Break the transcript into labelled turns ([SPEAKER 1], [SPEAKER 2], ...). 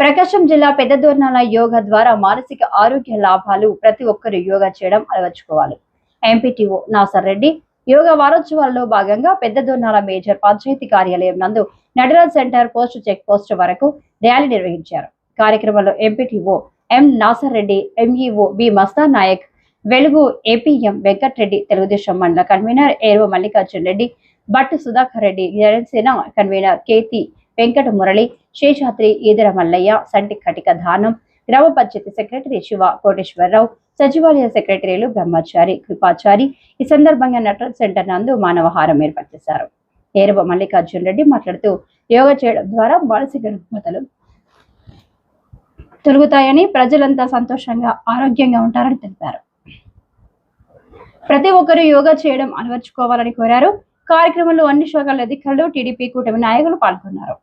[SPEAKER 1] ప్రకాశం జిల్లా పెద్దదోర్నాల యోగా ద్వారా మానసిక ఆరోగ్య లాభాలు ప్రతి ఒక్కరు యోగా చేయడం అలవర్చుకోవాలి. ఎంపీటీఓ నాసర్ రెడ్డి యోగా వారోత్సవాల్లో భాగంగా పెద్దదోర్నాల మేజర్ పంచాయతీ కార్యాలయం నందు Nataraj centre post check post వరకు ర్యాలీ నిర్వహించారు. కార్యక్రమంలో MPDO M Nasar Reddy MEO B Mastan Nayak Velugu APM Venkatreddy Telugu Desam మండల కన్వీనర్ ఏరవ మల్లికార్జున్ రెడ్డి భట్టు సుధాకర్ రెడ్డి జనసేన కన్వీనర్ కేతి వెంకట మురళి శేషాద్రి ఈదర మల్లయ్య సంటి కటిక దానం గ్రామ పంచాయతీ సెక్రటరీ శివ కోటేశ్వరరావు సచివాలయ సెక్రటరీలు బ్రహ్మచారి కృపాచారి. ఈ సందర్భంగా నటరాజ్ సెంటర్ నందు మానవహారం ఏర్పాటు చేశారు. ఏరవ మల్లికార్జున్ రెడ్డి మాట్లాడుతూ యోగా చేయడం ద్వారా మానసిక రుగ్మతలు తొలుగుతాయని ప్రజలంతా సంతోషంగా ఆరోగ్యంగా ఉంటారని తెలిపారు. ప్రతి ఒక్కరూ యోగా చేయడం అలవర్చుకోవాలని కోరారు. కార్యక్రమంలో అన్ని శాఖల అధికారులు టీడీపీ కూటమి నాయకులు పాల్గొన్నారు.